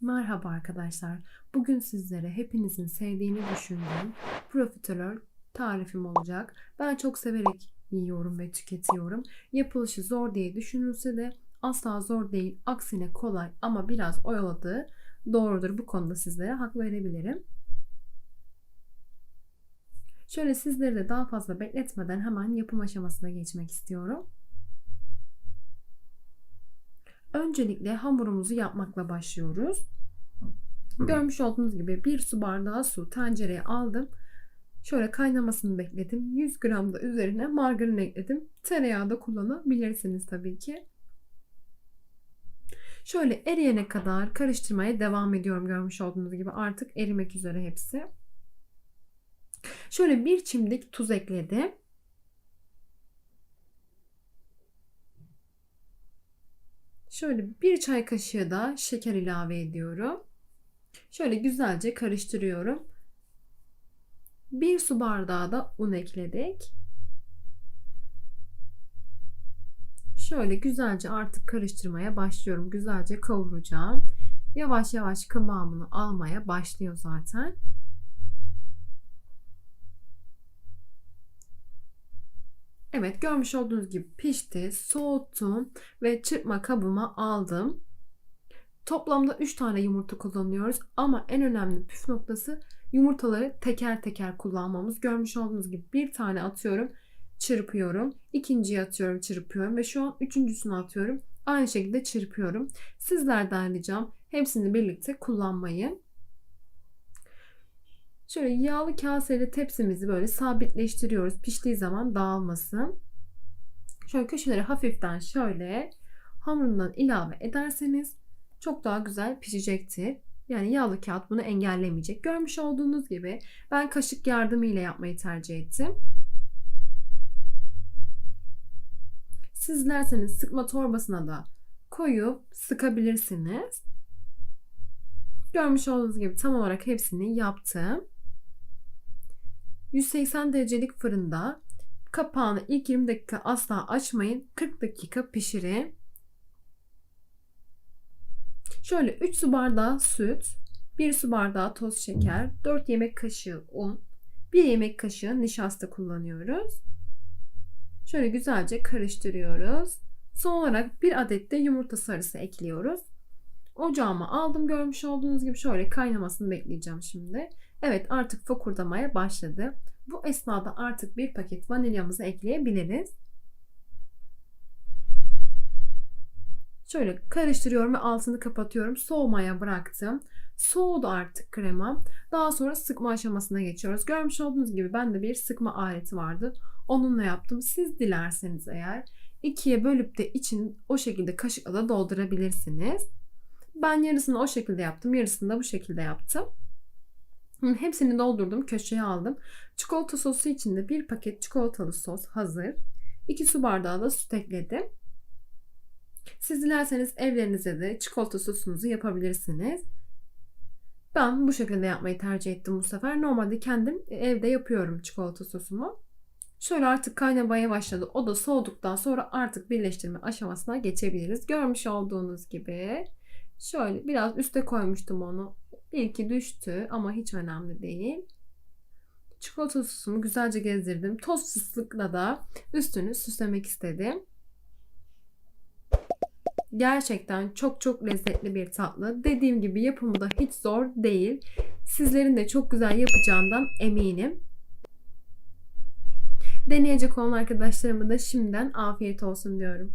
Merhaba arkadaşlar. Bugün sizlere hepinizin sevdiğini düşündüğüm profiterol tarifim olacak. Ben çok severek yiyorum ve tüketiyorum. Yapılışı zor diye düşünülse de asla zor değil. Aksine kolay ama biraz oyaladığı doğrudur. Bu konuda sizlere hak verebilirim. Şöyle sizleri de daha fazla bekletmeden hemen yapım aşamasına geçmek istiyorum. Öncelikle hamurumuzu yapmakla başlıyoruz. Görmüş olduğunuz gibi bir su bardağı su tencereye aldım. Şöyle kaynamasını bekledim. 100 gram da üzerine margarin ekledim. Tereyağı da kullanabilirsiniz tabii ki. Şöyle eriyene kadar karıştırmaya devam ediyorum. Görmüş olduğunuz gibi artık erimek üzere hepsi. Şöyle bir çimdik tuz ekledim. Şöyle bir çay kaşığı da şeker ilave ediyorum. Şöyle güzelce karıştırıyorum. Bir su bardağı da un ekledik. Şöyle güzelce artık karıştırmaya başlıyorum. Güzelce kavuracağım. Yavaş yavaş kıvamını almaya başlıyor zaten. Evet görmüş olduğunuz gibi pişti. Soğuttum ve çırpma kabıma aldım. Toplamda 3 tane yumurta kullanıyoruz ama en önemli püf noktası yumurtaları teker teker kullanmamız. Görmüş olduğunuz gibi bir tane atıyorum, çırpıyorum. ikinciyi atıyorum, çırpıyorum ve şu an üçüncüsünü atıyorum. Aynı şekilde çırpıyorum. Sizlerden ricam hepsini birlikte kullanmayı. Şöyle yağlı kaseyle tepsimizi böyle sabitleştiriyoruz. Piştiği zaman dağılmasın. Şöyle köşeleri hafiften şöyle hamurundan ilave ederseniz çok daha güzel pişecektir. Yani yağlı kağıt bunu engellemeyecek. Görmüş olduğunuz gibi ben kaşık yardımıyla yapmayı tercih ettim. Siz dilerseniz sıkma torbasına da koyup sıkabilirsiniz. Görmüş olduğunuz gibi tam olarak hepsini yaptım. 180 derecelik fırında kapağını ilk 20 dakika asla açmayın. 40 dakika pişirin. Şöyle 3 su bardağı süt, 1 su bardağı toz şeker, 4 yemek kaşığı un, 1 yemek kaşığı nişasta kullanıyoruz. Şöyle güzelce karıştırıyoruz. Son olarak bir adet de yumurta sarısı ekliyoruz. Ocağıma aldım görmüş olduğunuz gibi şöyle kaynamasını bekleyeceğim şimdi. Evet artık fokurdamaya başladı. Bu esnada artık bir paket vanilyamızı ekleyebiliriz. Şöyle karıştırıyorum ve altını kapatıyorum. Soğumaya bıraktım. Soğudu artık krema. Daha sonra sıkma aşamasına geçiyoruz. Görmüş olduğunuz gibi bende bir sıkma aleti vardı. Onunla yaptım. Siz dilerseniz eğer ikiye bölüp de için o şekilde kaşıkla da doldurabilirsiniz. Ben yarısını o şekilde yaptım. Yarısını da bu şekilde yaptım. Hepsini doldurdum. Köşeye aldım. Çikolata sosu için de bir paket çikolatalı sos hazır. 2 su bardağı da süt ekledim. Siz dilerseniz evlerinize de çikolata sosunuzu yapabilirsiniz. Ben bu şekilde yapmayı tercih ettim bu sefer. Normalde kendim evde yapıyorum çikolata sosumu. Şöyle artık kaynamaya başladı. O da soğuduktan sonra artık birleştirme aşamasına geçebiliriz. Görmüş olduğunuz gibi şöyle biraz üste koymuştum onu. İlki düştü ama hiç önemli değil. Çikolata sosumu güzelce gezdirdim. Toz fıstıkla da üstünü süslemek istedim. Gerçekten çok çok lezzetli bir tatlı. Dediğim gibi yapımı da hiç zor değil. Sizlerin de çok güzel yapacağından eminim. Deneyecek olan arkadaşlarıma da şimdiden afiyet olsun diyorum.